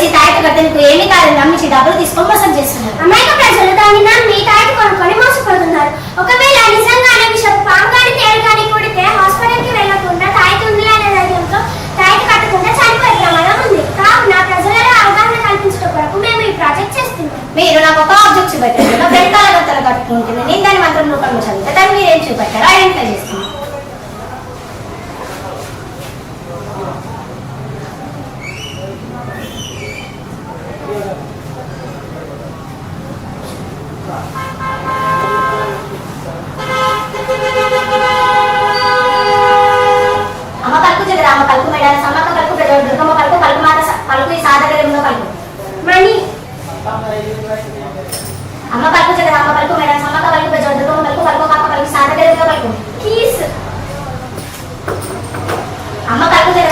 చేసి వేసి తాయట కట్టెలకు ఏమి కాదని నమ్మించి డబ్బులు తీసుకొని మోసం చేస్తున్నారు. అమాయక ప్రజలు దాన్ని అమ్మ పలుకు జగ రామ పలుకు మేడాల సమ్మక్క పలుకు ప్రజల పలుకు పలుకు మాత పలుకు ఈ పలుకు. మణి. అమ్మ పలుకు జగ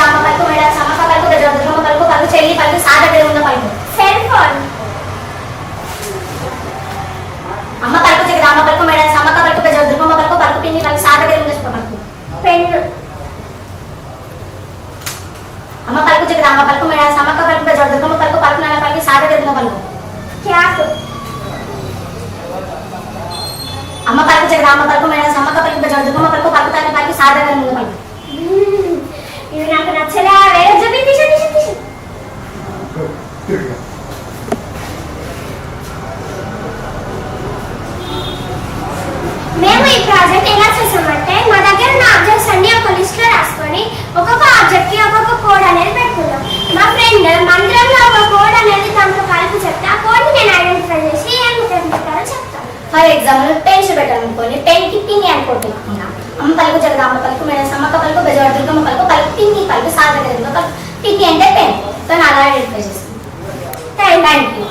అమ్మ పలుకు జగ సమ్మక్క పలుకు ప్రజల పలుకు పలుకు చెల్లి పలుకు సాధగరంలో పలుకు సెల్ ఫోన్ అమ్మ పలుకు జగ రామ పలుకు మేడాల సమ్మక్క పలుకు ప్రజల దుర్గమ్మ పలుకు పలుకు పిన్ని పలుకు సాధగరంలో పలుకు పెన్ను అమ్మ పలుకు జగ రామ పలుకు మేడాల సమ్మక్క పలుకు ప్రజల దుర్గమ్మ పలుకు పలుకు నాన్న పలుకు సాధగరంలో పలుకు. క్యాప్. అమ్మ పలుకు జగ రామ పలుకు మేడాల సమ్మక్క పలుకు ప్రజల దుర్గమ్మ పలుకు పలుకు తానే పలుకు ఫర్ ఎగ్జాంపుల్ టెన్ పెట్టాలనుకోండి అనుకోండి కి పిన్ని అని కోట్ అమ్మ పలుకు జగదామ్మ పలుకు మేడ సమ్మక్క పలుకు బెజవాడ దుర్గమ్మ పలుకు పలుకు పిన్ని పలుకు సాధన పలుకు పిన్ని అంటే పెన్. సో నేను అలా ఐడెంటిఫై చేస్తాను థ్యాంక్ యూ